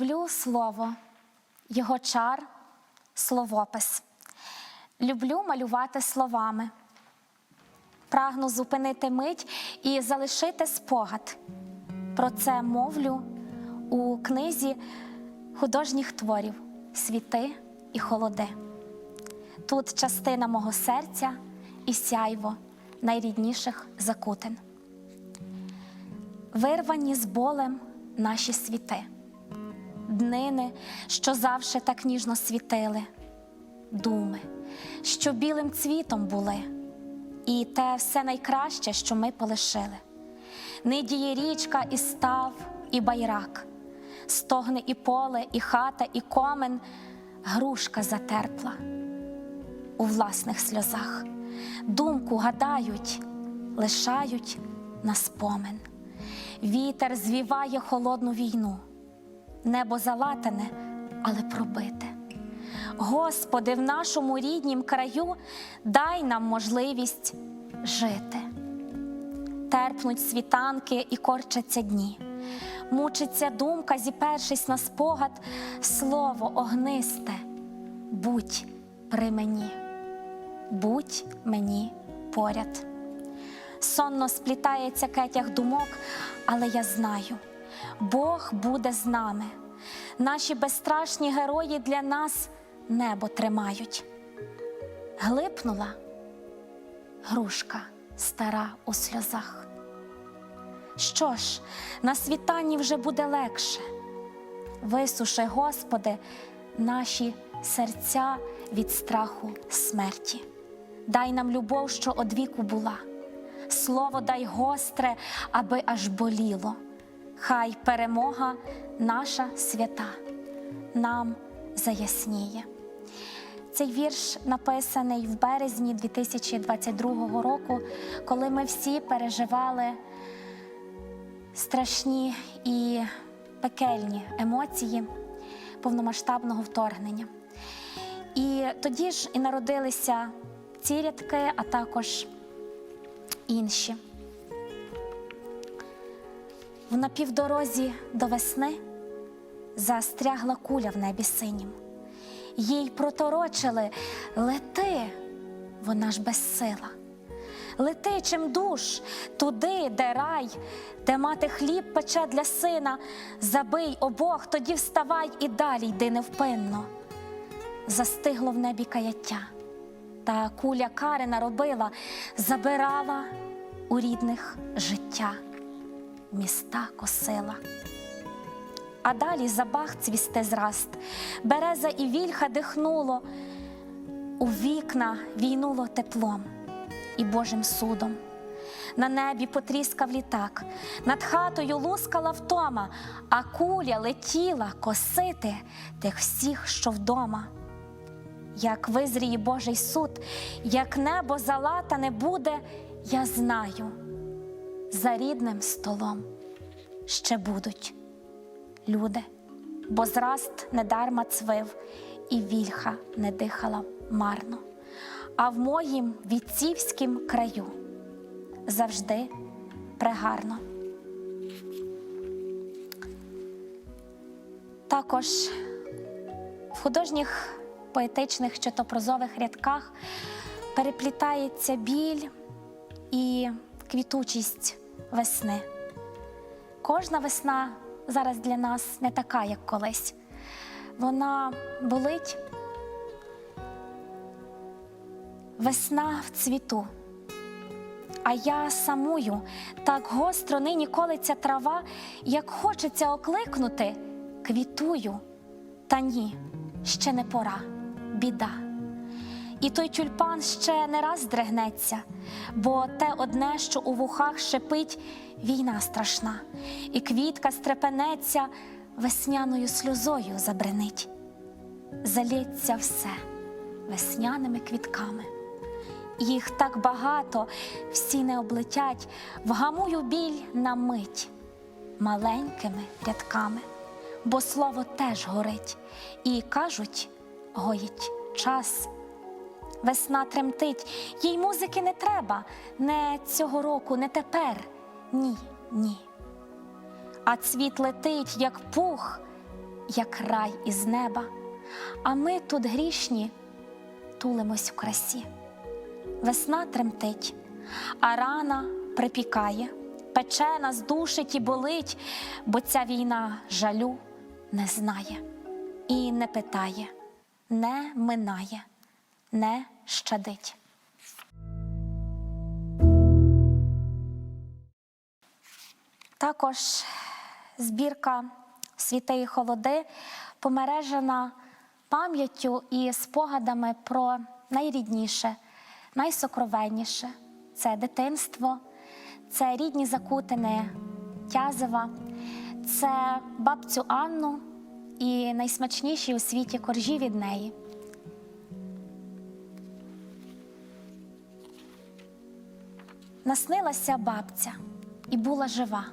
Люблю слово, його чар, словопис. Люблю малювати словами. Прагну зупинити мить і залишити спогад. Про це мовлю у книзі художніх творів Світи і холоди. Тут частина мого серця і сяйво найрідніших закутин. Вирвані з болем наші світи, днини, що завше так ніжно світили, думи, що білим цвітом були, і те все найкраще, що ми полишили. Нидіє річка, і став, і байрак, стогне і поле, і хата, і комен, грушка затерпла у власних сльозах. Думку гадають, лишають на спомин. Вітер звіває холодну війну, небо залатане, але пробите. Господи, в нашому ріднім краю дай нам можливість жити. Терпнуть світанки і корчаться дні. Мучиться думка, зіпершись на спогад, слово огнисте, будь при мені, будь мені поряд. Сонно сплітається кетях думок, але я знаю, Бог буде з нами. Наші безстрашні герої для нас небо тримають. Глипнула грушка стара у сльозах. Що ж, на світанні вже буде легше. Висуши, Господи, наші серця від страху смерті. Дай нам любов, що одвіку була. Слово дай гостре, аби аж боліло. Хай перемога наша свята нам заясніє. Цей вірш написаний в березні 2022 року, коли ми всі переживали страшні і пекельні емоції повномасштабного вторгнення. І тоді ж і народилися ці рядки, а також інші. В напівдорозі до весни застрягла куля в небі синім. Їй проторочили лети, вона ж безсила. Лети чим душ туди, де рай, де мати хліб пече для сина, забий обох, тоді вставай і далі йди невпинно. Застигло в небі каяття, та куля кари наробила, забирала у рідних життя, міста косила. А далі забах цвісте зраст, береза і вільха дихнуло, у вікна війнуло теплом і Божим судом. На небі потріскав літак, над хатою лускала втома, а куля летіла косити тих всіх, що вдома. Як визріє Божий суд, як небо залатане буде, я знаю, за рідним столом ще будуть люди, бо зраст недарма цвив, і вільха не дихала марно. А в моїм вітцівськім краю завжди прегарно. Також в художніх поетичних чи то прозових рядках переплітається біль і квітучість весни. Кожна весна зараз для нас не така, як колись. Вона болить. Весна в цвіту. А я самую так гостро нині колиться трава, як хочеться окликнути, квітую. Та ні, ще не пора, біда. І той тюльпан ще не раз здригнеться, бо те одне, що у вухах шипить, війна страшна, і квітка стрепенеться, весняною сльозою забренить. Залється все весняними квітками. Їх так багато, всі не облетять, вгамую біль на мить маленькими рядками, бо слово теж горить, і кажуть, гоїть час. Весна тремтить, їй музики не треба, не цього року, не тепер. Ні, ні. А цвіт летить, як пух, як рай із неба, а ми тут грішні тулимось в красі. Весна тремтить, а рана припікає, пече нас, душить і болить, бо ця війна жалю не знає і не питає, не минає, не щадить. Також збірка Світи і холоди помережена пам'яттю і спогадами про найрідніше, найсокровенніше це дитинство, це рідні закутини Тязева, це бабцю Анну і найсмачніші у світі коржі від неї. Наснилася бабця і була жива.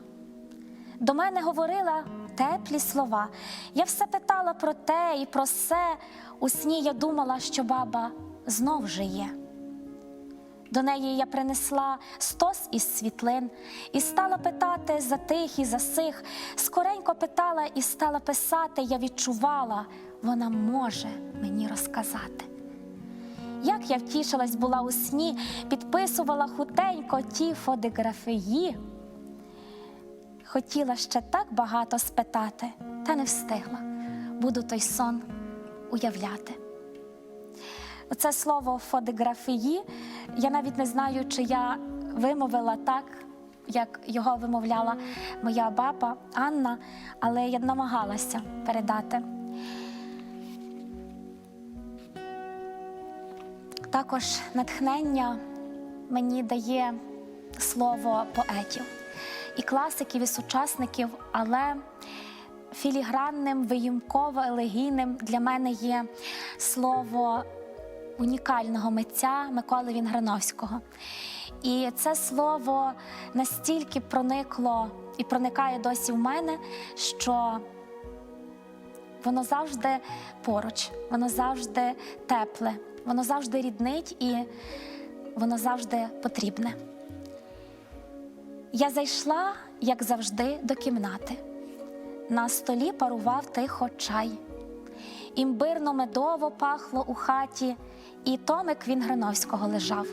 До мене говорила теплі слова. Я все питала про те і про все. У сні я думала, що баба знов жиє. До неї я принесла стос із світлин і стала питати за тих і за сих. Скоренько питала і стала писати. Я відчувала, вона може мені розказати. Як я втішилась була у сні, підписувала хутенько ті фотографії. Хотіла ще так багато спитати, та не встигла. Буду той сон уявляти. Оце слово фотографії, я навіть не знаю, чи я вимовила так, як його вимовляла моя баба Анна, але я намагалася передати. Також натхнення мені дає слово поетів і класиків, і сучасників, але філігранним, виїмково елегійним для мене є слово унікального митця Миколи Вінграновського. І це слово настільки проникло і проникає досі в мене, що воно завжди поруч, воно завжди тепле, воно завжди ріднить і воно завжди потрібне. Я зайшла, як завжди, до кімнати. На столі парував тихо чай. Імбирно медово пахло у хаті, і томик Вінгриновського лежав.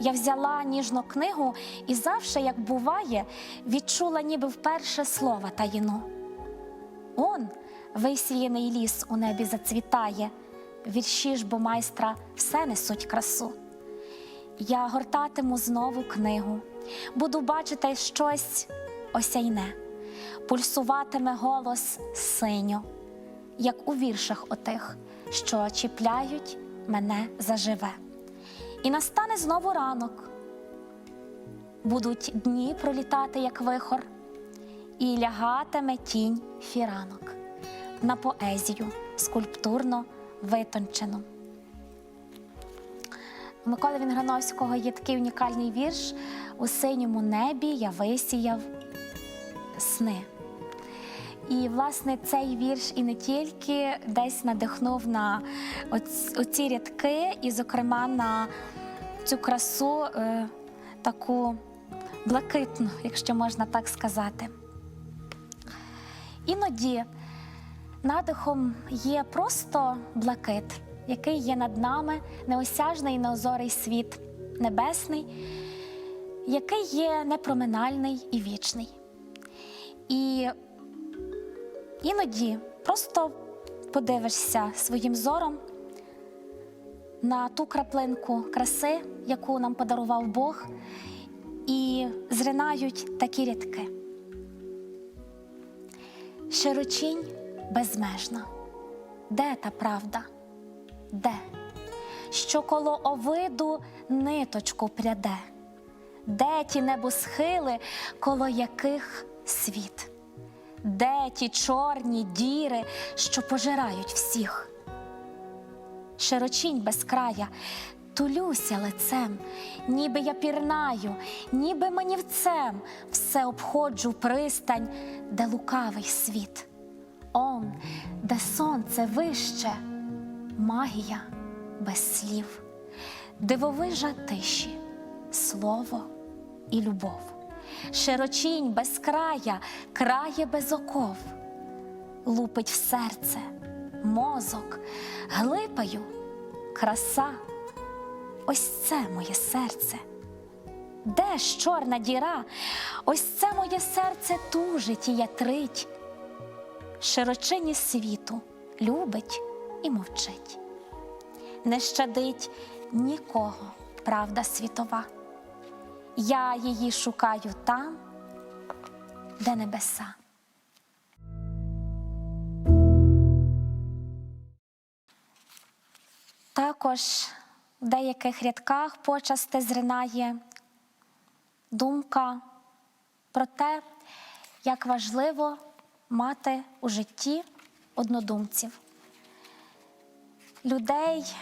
Я взяла ніжну книгу і завше, як буває, відчула ніби вперше слова таїну. Он, висіяний ліс у небі зацвітає, вірші ж бо майстра все несуть красу. Я гортатиму знову книгу, буду бачити щось осяйне, пульсуватиме голос синьо, як у віршах отих, що чіпляють мене заживе. І настане знову ранок. Будуть дні пролітати, як вихор, і лягатиме тінь фіранок на поезію скульптурно витончену. У Миколи Вінграновського є такий унікальний вірш у синьому небі я висіяв сни. І, власне, цей вірш і не тільки десь надихнув на оці рядки, і, зокрема, на цю красу е, таку блакитну, якщо можна так сказати. Іноді надихом є просто блакит, який є над нами, неосяжний і неозорий світ небесний, який є непроминальний і вічний. І іноді просто подивишся своїм зором на ту краплинку краси, яку нам подарував Бог, і зринають такі рядки. Широчінь безмежна. Де та правда? Де? Що коло овиду ниточку пряде? Де ті небосхили, коло яких світ? Де ті чорні діри, що пожирають всіх? Широчінь без края, тулюся лицем, ніби я пірнаю, ніби манівцем все обходжу пристань, де лукавий світ. Он, де сонце вище, магія без слів, дивовижа тиші, слово і любов, широчінь без края, крає без оков, лупить в серце, мозок, глипаю, краса. Ось це моє серце. Де ж чорна діра? Ось це моє серце тужить і ятрить. Широчині світу любить і мовчить. Не щадить нікого правда світова. Я її шукаю там, де небеса. Також в деяких рядках почасти зринає думка про те, як важливо мати у житті однодумців, людей,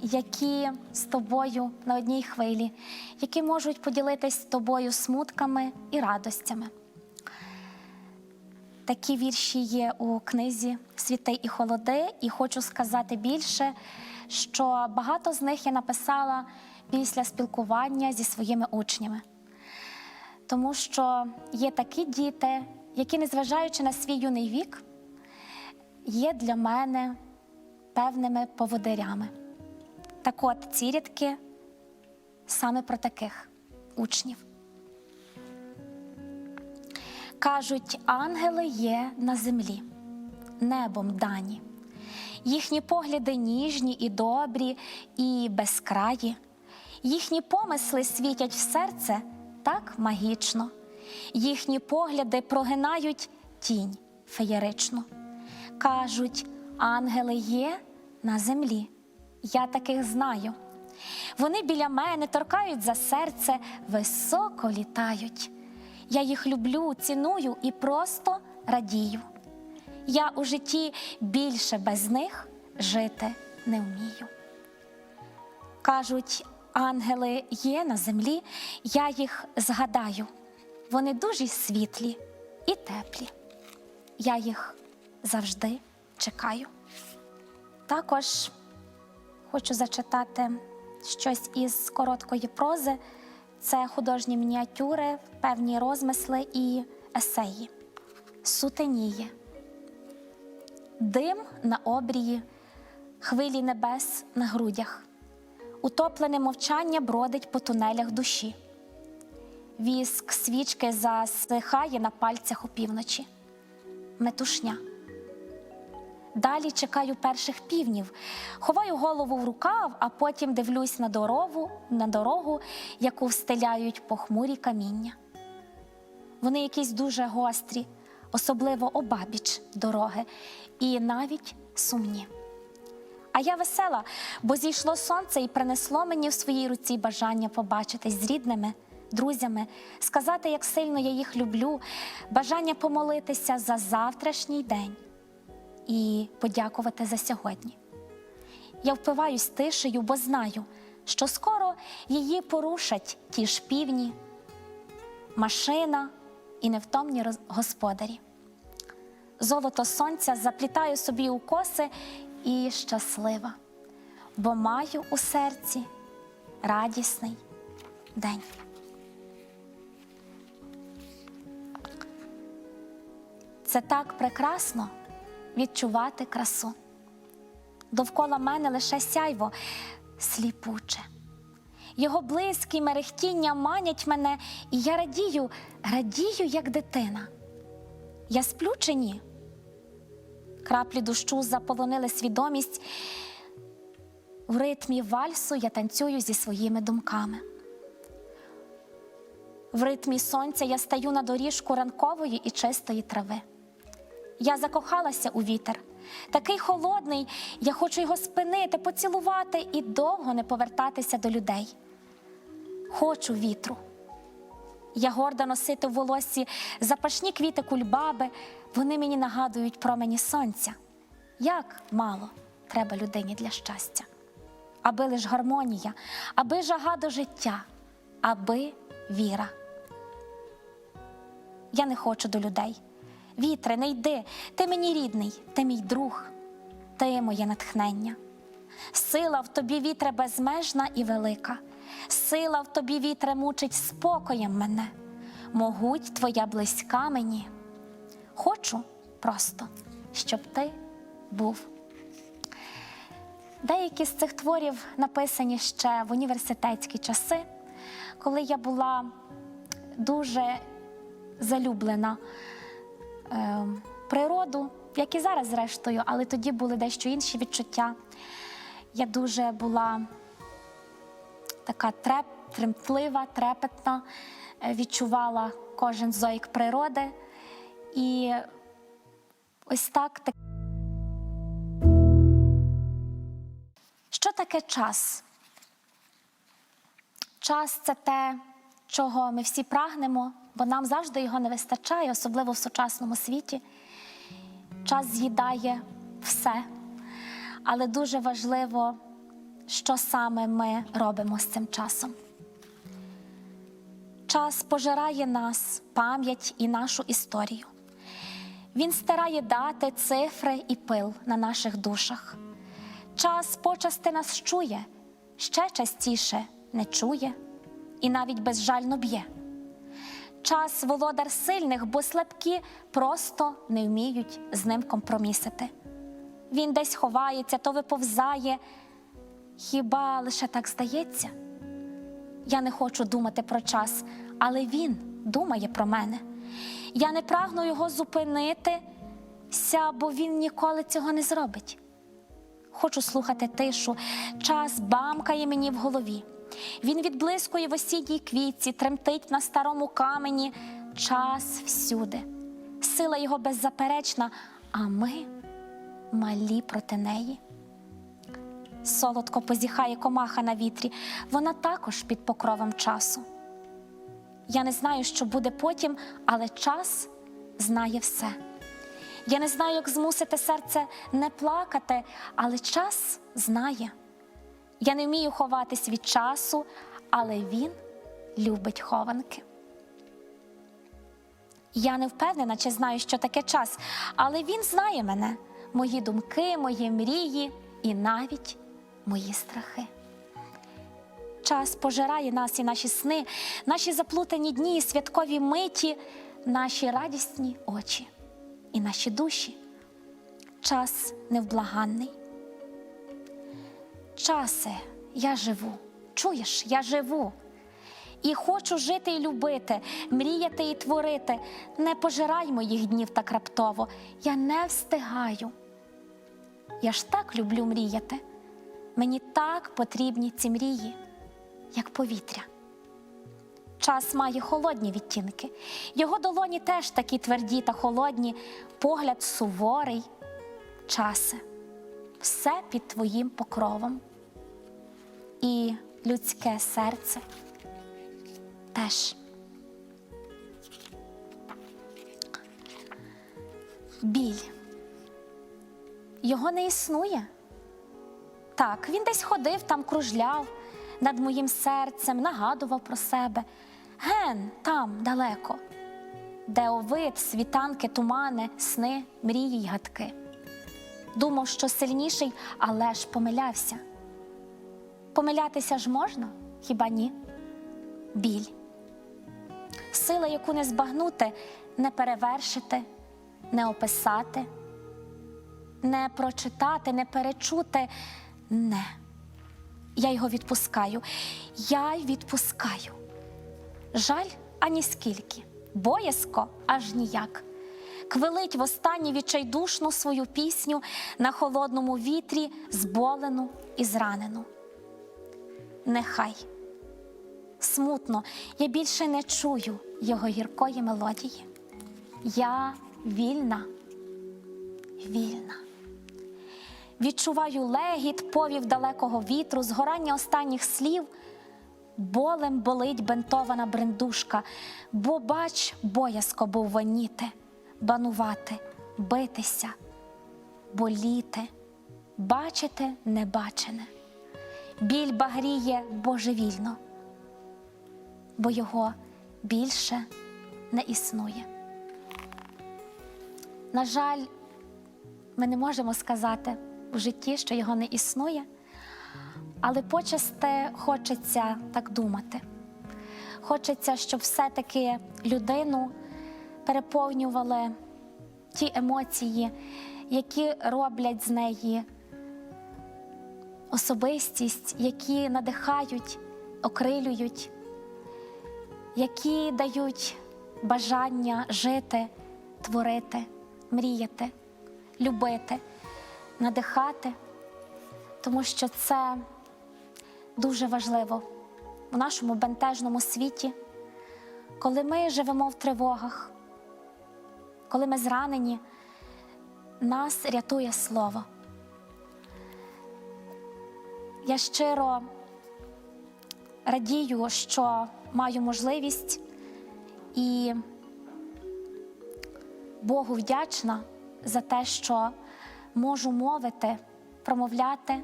які з тобою на одній хвилі, які можуть поділитись з тобою смутками і радостями. Такі вірші є у книзі Світи і холоди, і хочу сказати більше, що багато з них я написала після спілкування зі своїми учнями. Тому що є такі діти, які, незважаючи на свій юний вік, є для мене певними поводирями. Так от ці рядки саме про таких учнів. Кажуть, ангели є на землі, небом дані. Їхні погляди ніжні і добрі, і безкраї. Їхні помисли світять в серце так магічно. Їхні погляди прогинають тінь феєричну. Кажуть, ангели є на землі. Я таких знаю. Вони біля мене торкають за серце, високо літають. Я їх люблю, ціную і просто радію. Я у житті більше без них жити не вмію. Кажуть, ангели є на землі, я їх згадаю. Вони дуже світлі і теплі. Я їх завжди чекаю. Також хочу зачитати щось із короткої прози. Це художні мініатюри, певні розмисли і есеї. Сутеніє, дим на обрії, хвилі небес на грудях, утоплене мовчання бродить по тунелях душі. Віск свічки засихає на пальцях опівночі. Метушня. Далі чекаю перших півнів, ховаю голову в рукав, а потім дивлюсь на дорогу, на дорогу, яку встеляють похмурі каміння. Вони якісь дуже гострі, особливо обабіч дороги, і навіть сумні. А я весела, бо зійшло сонце і принесло мені в своїй руці бажання побачитись з рідними, друзями, сказати, як сильно я їх люблю, бажання помолитися за завтрашній день і подякувати за сьогодні. Я впиваюсь тишею, бо знаю, що скоро її порушать ті ж півні, машина і невтомні господарі. Золото сонця заплітаю собі у коси і щаслива, бо маю у серці радісний день. Це так прекрасно відчувати красу. Довкола мене лише сяйво сліпуче. Його близькі мерехтіння манять мене, і я радію, радію, як дитина. Я сплю чи ні? Краплі дощу заполонили свідомість. В ритмі вальсу я танцюю зі своїми думками. В ритмі сонця я стаю на доріжку ранкової і чистої трави. Я закохалася у вітер. Такий холодний, я хочу його спинити, поцілувати і довго не повертатися до людей. Хочу вітру. Я горда носити в волосі запашні квіти кульбаби, вони мені нагадують промені сонця. Як мало треба людині для щастя, аби лиш гармонія, аби жага до життя, аби віра. Я не хочу до людей. Вітре, не йди, ти мені рідний, ти мій друг, ти моє натхнення. Сила в тобі вітре безмежна і велика. Сила в тобі вітре мучить спокоєм мене. Могуть твоя близька мені. Хочу просто щоб ти був. Деякі з цих творів написані ще в університетські часи, коли я була дуже залюблена природу, як і зараз, зрештою, але тоді були дещо інші відчуття. Я дуже була така треп, тремтлива, трепетна, е, відчувала кожен зойк природи. І ось так- Що таке час? Час це те, чого ми всі прагнемо, бо нам завжди його не вистачає, особливо в сучасному світі. Час з'їдає все, але дуже важливо, що саме ми робимо з цим часом. Час пожирає нас, пам'ять і нашу історію. Він стирає дати, цифри і пил на наших душах. Час почасти нас чує, ще частіше не чує і навіть безжально б'є. Час володар сильних, бо слабкі просто не вміють з ним компромісити. Він десь ховається, то виповзає. Хіба лише так здається? Я не хочу думати про час, але він думає про мене. Я не прагну його зупинити, бо він ніколи цього не зробить. Хочу слухати тишу, час бамкає мені в голові. Він відблискує в осінній квітці, тремтить на старому камені. Час всюди. Сила його беззаперечна, а ми малі проти неї. Солодко позіхає комаха на вітрі, вона також під покровом часу. Я не знаю, що буде потім, але час знає все. Я не знаю, як змусити серце не плакати, але час знає. Я не вмію ховатись від часу, але він любить хованки. Я не впевнена, чи знаю, що таке час, але він знає мене, мої думки, мої мрії і навіть мої страхи. Час пожирає нас і наші сни, наші заплутані дні, святкові миті, наші радісні очі і наші душі. Час невблаганний. Часе, я живу. Чуєш, я живу. І хочу жити і любити, мріяти і творити. Не пожирай моїх днів так раптово. Я не встигаю. Я ж так люблю мріяти. Мені так потрібні ці мрії, як повітря. Час має холодні відтінки. Його долоні теж такі тверді та холодні, погляд суворий. Часе, все під твоїм покровом. Людське серце теж. Біль. Його не існує. Так, він десь ходив, там кружляв над моїм серцем, нагадував про себе. Ген, там, далеко, де овид, світанки, тумани, сни, мрії й гадки. Думав, що сильніший, але ж помилявся. Помилятися ж можна, хіба ні? Біль. Сила, яку не збагнути, не перевершити, не описати, не прочитати, не перечути. Не. Я його відпускаю. Я й відпускаю. Жаль ані скільки, боязко аж ніяк. Квилить в востаннє відчайдушну свою пісню на холодному вітрі, зболену і зранену. Нехай. Смутно, я більше не чую його гіркої мелодії. Я вільна, вільна. Відчуваю легіт, повів далекого вітру, згорання останніх слів. Болем болить бентована брендушка, бо бач, боязко був воніти, банувати, битися, боліти, бачити небачене. Біль багріє божевільно, бо його більше не існує. На жаль, ми не можемо сказати в житті, що його не існує, але почасте хочеться так думати. Хочеться, щоб все-таки людину переповнювали ті емоції, які роблять з неї особистість, які надихають, окрилюють, які дають бажання жити, творити, мріяти, любити, надихати, тому що це дуже важливо в нашому бентежному світі, коли ми живемо в тривогах, коли ми зранені, нас рятує слово. Я щиро радію, що маю можливість. І Богу вдячна за те, що можу мовити, промовляти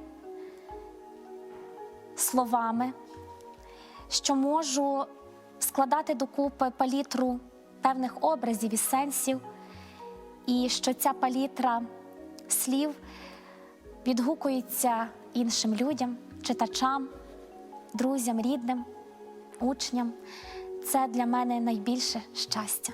словами, що можу складати докупи палітру певних образів і сенсів, і що ця палітра слів відгукується іншим людям, читачам, друзям, рідним, учням. Це для мене найбільше щастя.